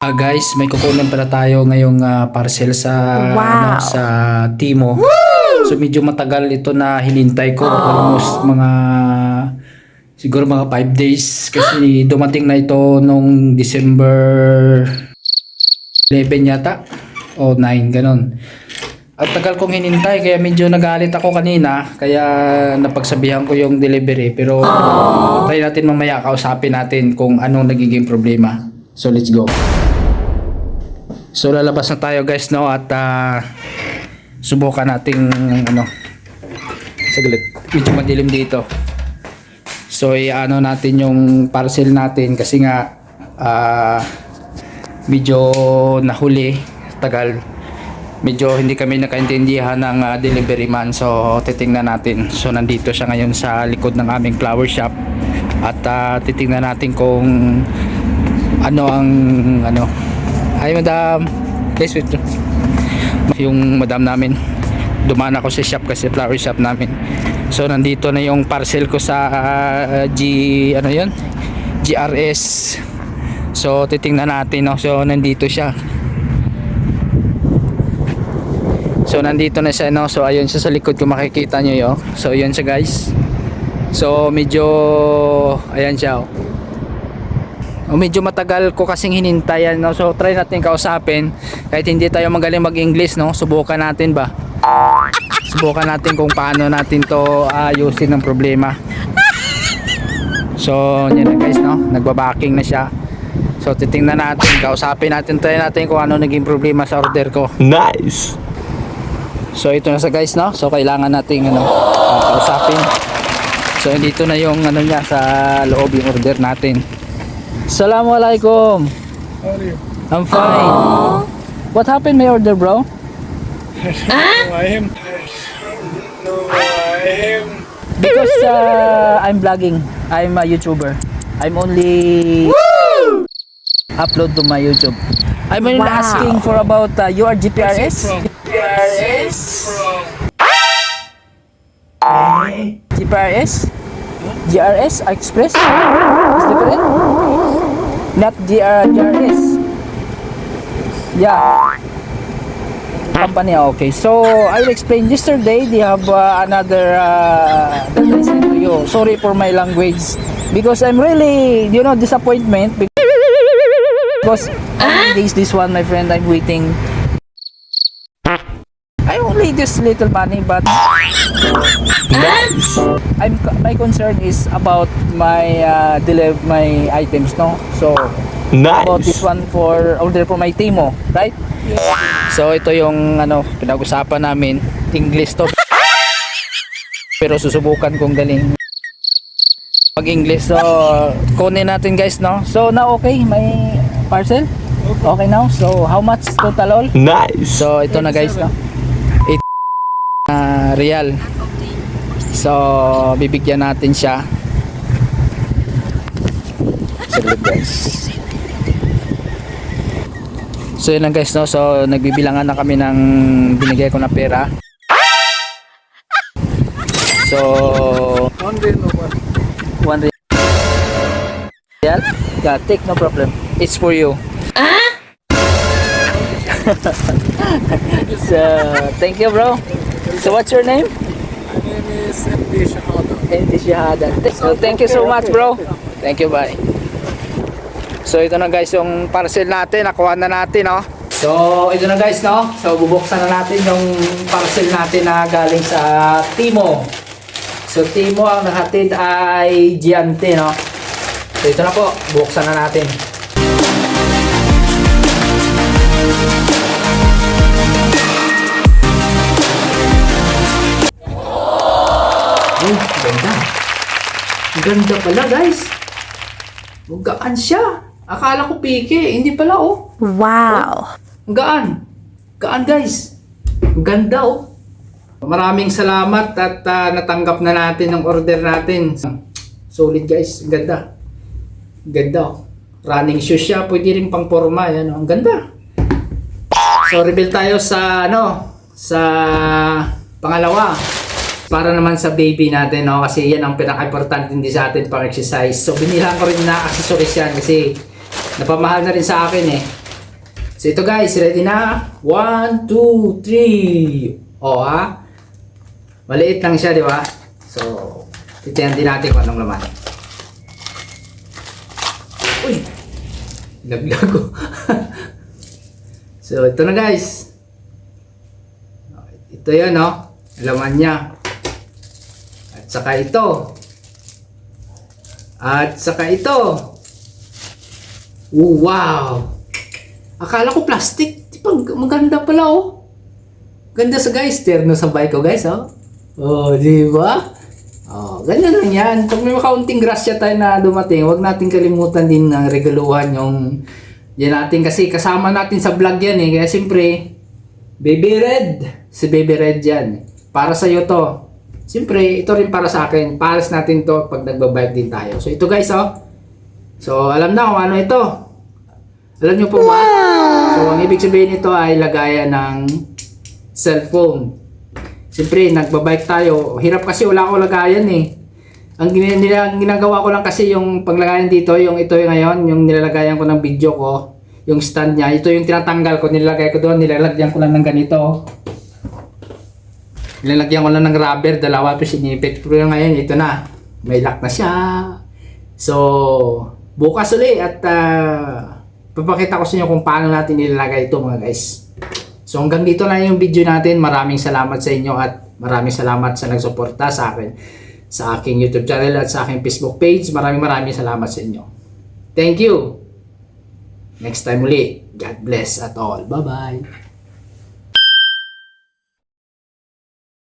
Ah guys, may kukunin pala tayo ngayong ah, parcel sa Wow. ano, sa Timo. So medyo matagal ito na hinintay ko, almost mga siguro mga 5 days kasi dumating na ito nung December 11 yata o 9 ganun. At tagal kong hinintay kaya medyo nagalit ako kanina kaya napagsabihan ko yung delivery pero try natin mamaya kausapin natin kung anong nagiging problema. So let's go. So lalabas na tayo guys no? At ah, subukan nating ano saglit. Medyo madilim dito. So i-ano natin yung parcel natin kasi nga ah, medyo nahuli tagal. Medyo hindi kami nakaintindihan ng ah, delivery man. So titingnan natin. So nandito siya ngayon sa likod ng aming flower shop. At ah, titingnan natin kung ano ang ano ay madam please wait yung madam namin dumaan ako sa shop kasi flower shop namin so nandito na yung parcel ko sa ah, G ano yun GRS so titingnan natin no? so nandito siya So nandito na siya no. So ayun siya sa likod kung makikita nyo yo. So yun siya guys. So medyo ayan siya oh. Oh, medyo matagal ko kasing hinintayan no. So try natin kausapin kahit hindi tayo magaling mag-English no. Subukan natin ba. Subukan natin kung paano natin to ayusin ng problema. So yan na guys no. Nagbabaking na siya. So titingnan natin, kausapin natin, try natin kung ano naging problema sa order ko. Nice. So ito na sa guys no. So kailangan nating ano uh, kausapin. So dito na yung ano niya sa loob yung order natin. Assalamualaikum. How are you? I'm fine. What happened my order, bro? No, I am. No, I am. Because uh, I'm vlogging. I'm a YouTuber. I'm only upload to my YouTube. I'm only Wow. asking for about uh, your GPRS. From GPRS. from GPRS? GRS Express? Is different? Not GR, GRS. Yeah. Company, okay. So, I will explain. Yesterday, they have uh, another uh, that I sent to you. Sorry for my language. Because I'm really, you know, disappointment. Because many days this one, my friend, I'm waiting. I only this little money, but I'm my concern is about my uh, deliver my items no? So about this Nice. one for order for my Timo right? So ito yung ano pinag-usapan namin. English to. Pero susubukan kong galing. Pag English so kunin natin guys no? So na okay may parcel? Okay now? So how much total all? Nice. So ito na guys no. 8 uh, real. So bibigyan natin siya. Saglit guys. So yun lang guys no. So nagbibilangan na kami ng binigay ko na pera. So one day no one. one real. Yeah, take no problem. It's for you. so, thank you bro. So what's your name? My name is MD Shahada. Hindi Shahada. So, thank you so much, bro. Thank you, bye. So, ito na guys yung parcel natin. Nakuha na natin, no? So, ito na guys, no? So, bubuksan na natin yung parcel natin na galing sa Timo. So, Timo ang nahatid ay Giante, no? So, ito na po. Buksan na natin. Ganda pala, guys. Gaan siya. Akala ko pike. Hindi pala, oh. Wow. Ang gaan. Gaan, guys. Ganda, oh. Maraming salamat at ah, natanggap na natin ang order natin. Solid, guys. Ganda. Ganda, oh. Running shoes siya. Pwede rin pang forma. Yan, oh. Ang ganda. So, reveal tayo sa, ano, sa pangalawa. Para naman sa baby natin, no? Kasi yan ang pinaka-importante din sa atin pang exercise. So, binila ko rin na accessories yan kasi napamahal na rin sa akin, eh. So ito guys, ready na? 1, 2, 3. O ha? Maliit lang siya, di ba? So, titiyan din natin kung anong laman. Uy! Naglago. so, ito na guys. Ito yan, no? Laman niya. Saka ito. At saka ito. Oh, wow! Akala ko plastic. Di pa, maganda pala, oh. Ganda sa guys. Terno sa bike ko, guys, oh. Oh, di ba? Oh, ganyan lang yan. Pag may makaunting grasya tayo na dumating, huwag natin kalimutan din na regaluhan yung yan natin kasi kasama natin sa vlog yan eh. Kaya siyempre, Baby Red. Si Baby Red yan. Para sa iyo to. Siyempre, ito rin para sa akin. Pares natin to pag nagbabike din tayo. So, ito guys, oh. So, alam na kung ano ito. Alam niyo po ba? So, ang ibig sabihin nito ay lagayan ng cellphone. Siyempre, nagbabike tayo. Hirap kasi wala akong lagayan eh. Ang ginagawa ko lang kasi yung paglagayan dito, yung ito yung ngayon, yung nilalagayan ko ng video ko, yung stand niya, ito yung tinatanggal ko, nilalagay ko doon, nilalagyan ko lang ng ganito. Nilalagyan ko lang ng rubber, dalawa pa sinipit. Pero ngayon, ito na. May lock na siya. So, bukas ulit at ah, papakita ko sa inyo kung paano natin nilalagay ito mga guys. So hanggang dito na yung video natin. Maraming salamat sa inyo at maraming salamat sa nagsuporta sa akin sa aking YouTube channel at sa aking Facebook page. Maraming maraming salamat sa inyo. Thank you. Next time uli. God bless at all. Bye-bye.